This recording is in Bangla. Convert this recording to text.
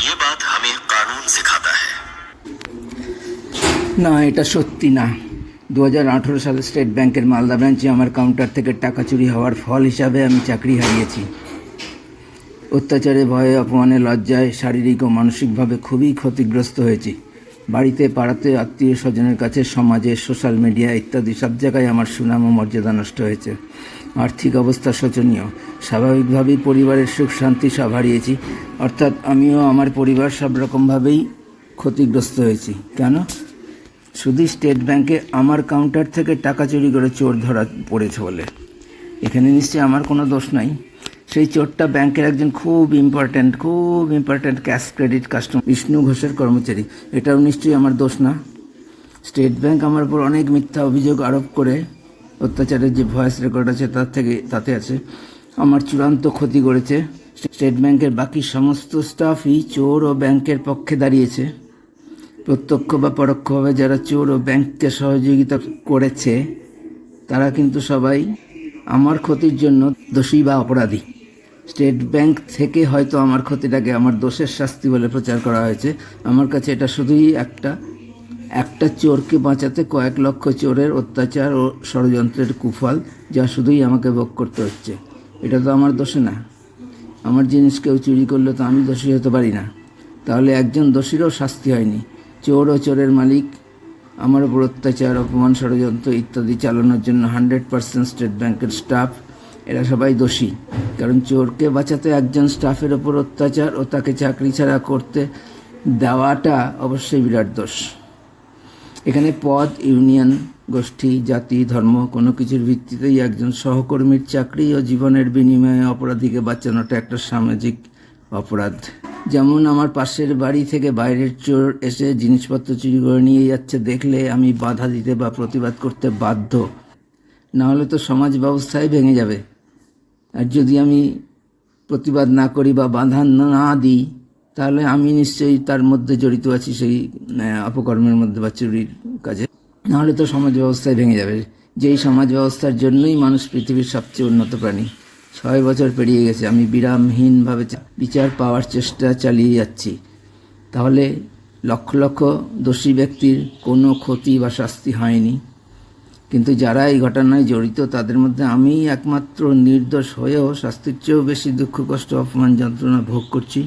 ये बात हमें कानून सिखाता है না এটা সত্যি না দু সালে স্টেট ব্যাংকের মালদা ব্রাঞ্চে আমার কাউন্টার থেকে টাকা চুরি হওয়ার ফল হিসাবে আমি চাকরি হারিয়েছি অত্যাচারে ভয়ে অপমানে লজ্জায় শারীরিক ও মানসিকভাবে খুবই ক্ষতিগ্রস্ত হয়েছি বাড়িতে, পাড়াতে, আত্মীয় স্বজনের কাছে, সমাজে সোশ্যাল মিডিয়া ইত্যাদি সব জায়গায় আমার সুনাম ও মর্যাদা নষ্ট হয়েছে। আর্থিক অবস্থা শোচনীয়। স্বাভাবিকভাবেই পরিবারের সুখ, শান্তি সব হারিয়েছি। অর্থাৎ আমিও আমার পরিবার সব রকমভাবেই ক্ষতিগ্রস্ত হয়েছি। কেন? শুধু স্টেট ব্যাংকে আমার কাউন্টার থেকে টাকা চুরি করে চোর ধরা পড়েছে বলে। এখানে নিশ্চয়ই আমার কোনো দোষ নাই। সেই চোরটা ব্যাংকের একজন খুব ইম্পর্ট্যান্ট খুব important cash credit customer Bishnu ঘোষের কর্মচারী। এটাও নিশ্চয়ই আমার দোষ না। স্টেট ব্যাংক আমার উপর অনেক মিথ্যা অভিযোগ আরোপ করে, অত্যাচারের যে ভয়েস রেকর্ড আছে তার থেকে, তাতে আছে। আমার চূড়ান্ত ক্ষতি করেছে। স্টেট ব্যাংকের বাকি সমস্ত স্টাফই চোর ও ব্যাংকের পক্ষে দাঁড়িয়েছে। প্রত্যক্ষ বা পরোক্ষভাবে যারা চোর ও ব্যাংককে সহযোগিতা করেছে, তারা কিন্তু সবাই আমার ক্ষতির জন্য দোষী বা অপরাধী। স্টেট ব্যাংক থেকে হয়তো আমার ক্ষতিটাকে আমার দোষের শাস্তি বলে প্রচার করা হয়েছে। আমার কাছে এটা শুধুই একটা একটা চোরকে বাঁচাতে কয়েক লক্ষ চোরের অত্যাচার ও ষড়যন্ত্রের কুফল যা শুধুই আমাকে ভোগ করতে হচ্ছে। এটা তো আমার দোষে না। আমার জিনিস কেউ চুরি করলে তো আমি দোষী হতে পারি না। তাহলে একজন দোষীরও শাস্তি হয়নি। চোর ও চোরের মালিক, আমার উপর অত্যাচার, অপমান, ষড়যন্ত্র ইত্যাদি চালানোর জন্য হান্ড্রেড পার্সেন্ট স্টেট ব্যাংকের স্টাফ এরা সবাই দোষী। কারণ চোরকে বাঁচাতে একজন স্টাফের ওপর অত্যাচার ও তাকে চাকরি ছাড়া করতে দেওয়াটা অবশ্যই বিরাট দোষ। এখানে পদ, ইউনিয়ন, গোষ্ঠী, জাতি, ধর্ম কোনো কিছুর ভিত্তিতেই একজন সহকর্মীর চাকরি ও জীবনের বিনিময়ে অপরাধীকে বাঁচানোটা একটা সামাজিক অপরাধ। যেমন আমার পাশের বাড়ি থেকে বাইরের চোর এসে জিনিসপত্র চুরি করে নিয়ে যাচ্ছে দেখলে আমি বাধা দিতে বা প্রতিবাদ করতে বাধ্য। না হলে তো সমাজ ব্যবস্থাই ভেঙে যাবে। আর যদি আমি প্রতিবাদ না করি বা বাধা না দিই, তাহলে আমি নিশ্চয়ই তার মধ্যে জড়িত আছি সেই অপকর্মের মধ্যে বা চুরির কাজে। নাহলে তো সমাজ ব্যবস্থায় ভেঙে যাবে। যেই সমাজ ব্যবস্থার জন্যই মানুষ পৃথিবীর সবচেয়ে উন্নত প্রাণী। ছয় বছর পেরিয়ে গেছে, আমি বিরামহীনভাবে বিচার পাওয়ার চেষ্টা চালিয়ে যাচ্ছি। তাহলে লক্ষ লক্ষ দোষী ব্যক্তির কোনো ক্ষতি বা শাস্তি হয়নি। কিন্তু যারা এই ঘটনায় জড়িত, তাদের মধ্যে আমি একমাত্র নির্দোষ হয়েও শাস্তির চেয়েও বেশি দুঃখ কষ্ট, অপমান, যন্ত্রণা ভোগ করছি।